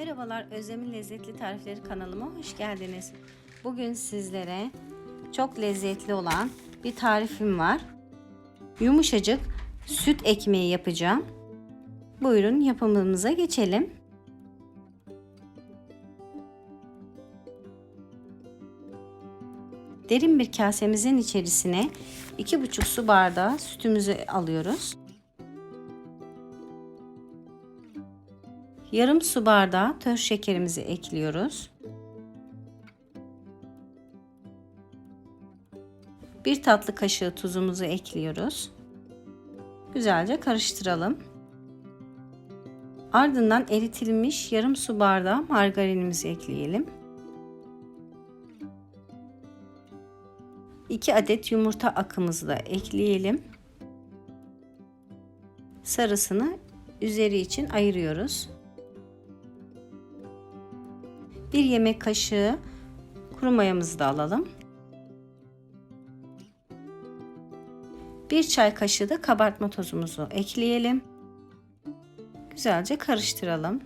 Merhabalar Özlem'in Lezzetli Tarifleri kanalıma hoş geldiniz. Bugün sizlere çok lezzetli olan bir tarifim var. Yumuşacık süt ekmeği yapacağım. Buyurun yapımımıza geçelim. Derin bir kasemizin içerisine 2,5 su bardağı sütümüzü alıyoruz. Yarım su bardağı toz şekerimizi ekliyoruz. Bir tatlı kaşığı tuzumuzu ekliyoruz. Güzelce karıştıralım. Ardından eritilmiş yarım su bardağı margarinimizi ekleyelim. 2 adet yumurta akımızı da ekleyelim. Sarısını üzeri için ayırıyoruz. 1 yemek kaşığı kuru mayamızı da alalım. 1 çay kaşığı da kabartma tozumuzu ekleyelim. Güzelce karıştıralım.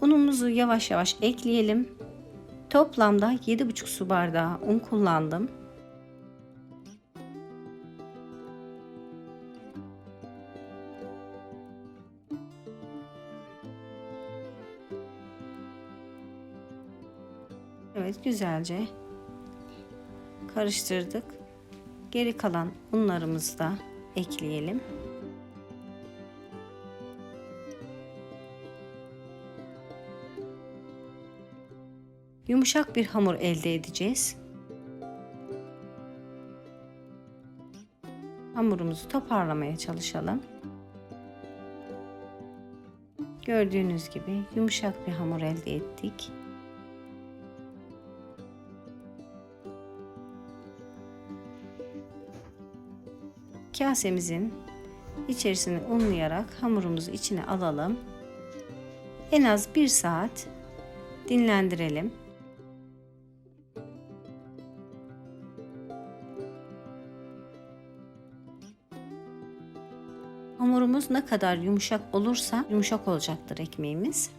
Unumuzu yavaş yavaş ekleyelim. Toplamda 7,5 su bardağı un kullandım. Evet güzelce karıştırdık. Geri kalan unlarımızı da ekleyelim. Yumuşak bir hamur elde edeceğiz. Hamurumuzu toparlamaya çalışalım. Gördüğünüz gibi yumuşak bir hamur elde ettik. Kasemizin içerisini unlayarak hamurumuzu içine alalım. En az bir saat dinlendirelim. Hamurumuz ne kadar yumuşak olursa yumuşak olacaktır ekmeğimiz.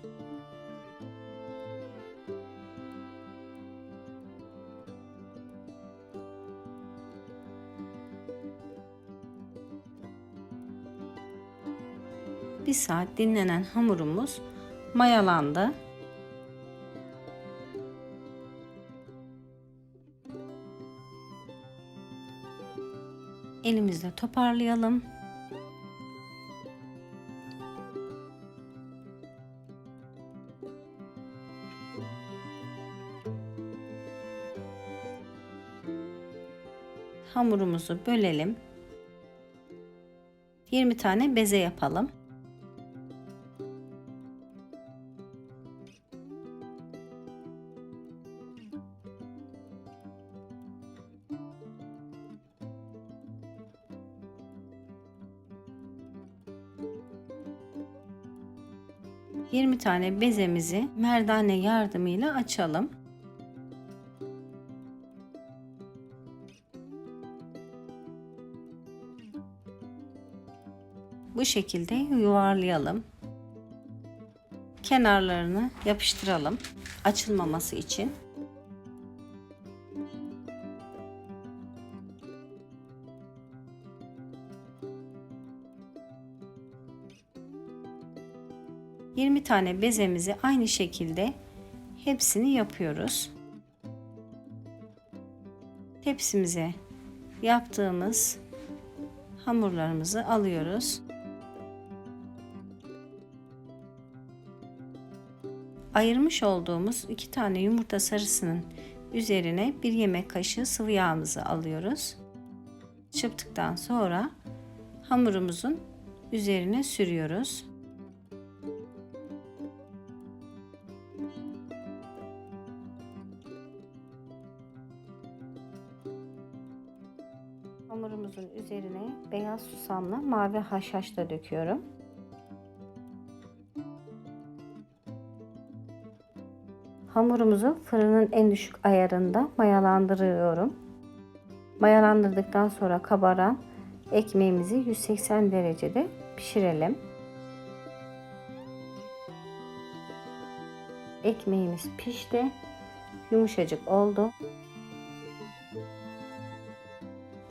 Bir saat dinlenen hamurumuz mayalandı. Elimizle toparlayalım. Hamurumuzu bölelim. 20 tane beze yapalım. Yirmi tane bezemizi merdane yardımıyla açalım. Bu şekilde yuvarlayalım. Kenarlarını yapıştıralım açılmaması için. Yirmi tane bezemizi aynı şekilde hepsini yapıyoruz. Tepsimize yaptığımız hamurlarımızı alıyoruz. Ayırmış olduğumuz iki tane yumurta sarısının üzerine bir yemek kaşığı sıvı yağımızı alıyoruz. Çırptıktan sonra hamurumuzun üzerine sürüyoruz. Hamurumuzun üzerine beyaz susamla mavi haşhaş döküyorum. Hamurumuzu fırının en düşük ayarında mayalandırıyorum. Mayalandırdıktan sonra kabaran ekmeğimizi 180 derecede pişirelim. Ekmeğimiz pişti. Yumuşacık oldu.